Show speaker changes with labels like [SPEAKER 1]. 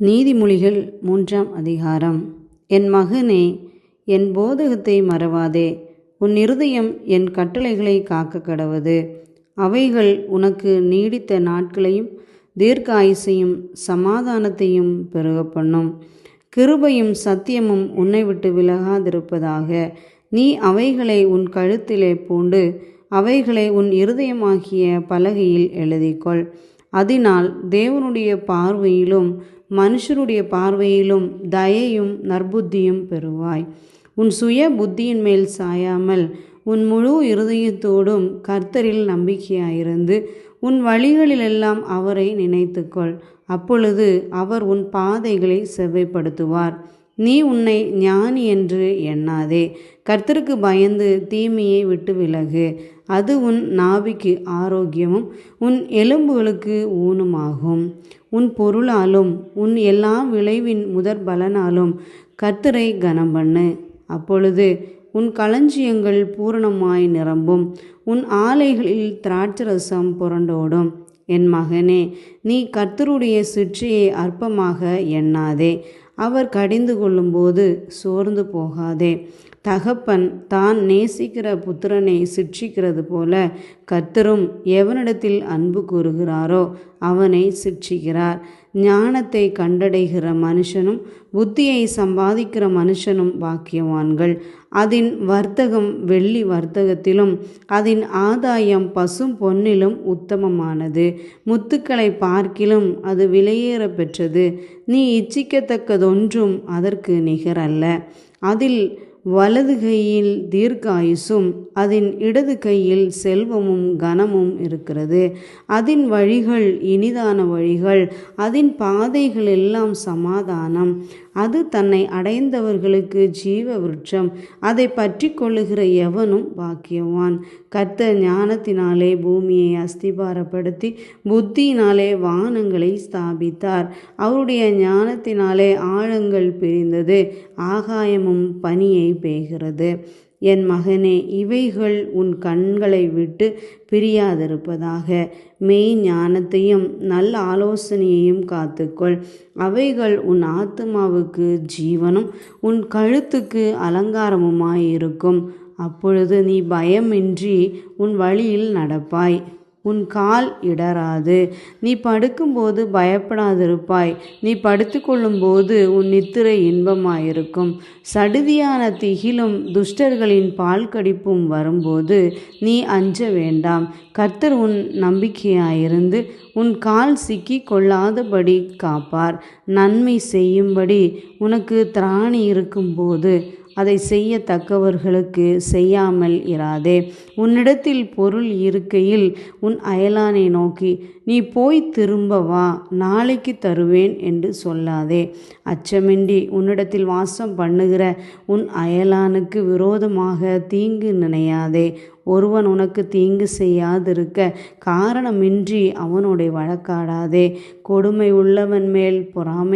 [SPEAKER 1] நீதிமொழிகள் மூன்றாம் அதிகாரம். என் மகனே என் போதகத்தை மறவாதே. உன் இருதயம் என் கட்டளைகளை காக்க கடவது. அவைகள் உனக்கு நீடித்த நாட்களையும் தீர்க்க ஆயுசையும் சமாதானத்தையும் பெருக பண்ணும். கிருபையும் சத்தியமும் உன்னை விட்டு விலகாதிருப்பதாக. நீ அவைகளை உன் கழுத்திலே பூண்டு அவைகளை உன் இருதயமாகிய பலகையில் எழுதிக்கொள். அதனால் தேவனுடைய பார்வையிலும் மனுஷருடைய பார்வையிலும் தயையும் நற்புத்தியும் பெறுவாய். உன் சுய புத்தியின் மேல் சாயாமல் உன் முழு இருதயத்தோடும் கர்த்தரில் நம்பிக்கையாயிருந்து உன் வழிகளிலெல்லாம் அவரை நினைத்துக்கொள். அப்பொழுது அவர் உன் பாதைகளை செவ்வைப்படுத்துவார். நீ உன்னை ஞானி என்று எண்ணாதே. கர்த்தருக்கு பயந்து தீமையை விட்டு விலகு. அது உன் நாவிக்கு ஆரோக்கியமும் உன் எலும்புகளுக்கு ஊனுமாகும். உன் பொருளாலும் உன் எல்லா விளைவின் முதற் பலனாலும் கர்த்தரை கனம் பண்ணு அப்பொழுது உன் களஞ்சியங்கள் பூரணமாய் நிரம்பும். உன் ஆலைகளில் திராட்சரசம் புரண்டோடும். என் மகனே நீ கர்த்தருடைய சிற்றையை அற்பமாக எண்ணாதே. அவர் கடிந்து கொள்ளும்போது சோர்ந்து போகாதே. தகப்பன் தான் நேசிக்கிற புத்திரனை சிட்சிக்கிறது போல கர்த்தரும் எவனிடத்தில் அன்பு கூறுகிறாரோ அவனை சிட்சிக்கிறார் ஞானத்தை கண்டடைகிற மனுஷனும் புத்தியை சம்பாதிக்கிற மனுஷனும் பாக்கியவான்கள். அதன் வர்த்தகம் வெள்ளி வர்த்தகத்திலும் அதன் ஆதாயம் பசும் பொன்னிலும் உத்தமமானது. முத்துக்களை பா பார்க்கிலும் அது விலையேற பெற்றது நீ இச்சிக்கத்தக்கதொன்றும் அதற்கு நிகரல்ல. அதில் வலது கையில் தீர்க்காயுசும் அதன் இடது கையில் செல்வமும் கனமும் இருக்கிறது. அதன் வழிகள் இனிதான வழிகள் அதன் பாதைகள் எல்லாம் சமாதானம். அது தன்னை அடைந்தவர்களுக்கு ஜீவ விருட்சம் அதை பற்றி கொள்ளுகிற எவனும் பாக்கியவான். கர்த்த ஞானத்தினாலே பூமியை அஸ்திபாரப்படுத்தி புத்தியினாலே வானங்களை ஸ்தாபித்தார். அவருடைய ஞானத்தினாலே ஆழங்கள் பிரிந்தது. ஆகாயமும் பனியை பெய்கிறது. என் மகனே இவைகள் உன் கண்களை விட்டு பிரியாதிருப்பதாக. மெய் ஞானத்தையும் நல்ல ஆலோசனையையும் காத்துக்கொள். அவைகள் உன் ஆத்மாவுக்கு ஜீவனும் உன் கழுத்துக்கு அலங்காரமுமாயிருக்கும். அப்பொழுது நீ பயமின்றி உன் வழியில் நடப்பாய். உன் கால் இடராது நீ படுக்கும்போது பயப்படாதிருப்பாய். நீ படுத்துக்கொள்ளும்போது உன் நித்திரை இன்பமாயிருக்கும். சடுதியான திகிலும் துஷ்டர்களின் பால் கடிப்பும் வரும்போது நீ அஞ்ச வேண்டாம். கர்த்தர் உன் நம்பிக்கையாயிருந்து உன் கால் சிக்கி கொள்ளாதபடி காப்பார். நன்மை செய்யும்படி உனக்கு திராணி இருக்கும்போது அதை செய்யத்தக்கவர்களுக்கு செய்யாமல் இராதே. உன்னிடத்தில் பொருள் இருக்கையில் உன் அயலானை நோக்கி நீ போய் திரும்ப வா நாளைக்கு தருவேன் என்று சொல்லாதே. அச்சமின்றி உன்னிடத்தில் வாசம் பண்ணுகிற உன் அயலானுக்கு விரோதமாக தீங்கு நினையாதே. ஒருவன் உனக்கு தீங்கு செய்யாதிருக்க காரணமின்றி அவனுடைய வழக்காடாதே. கொடுமை உள்ளவன் மேல் பொறாமை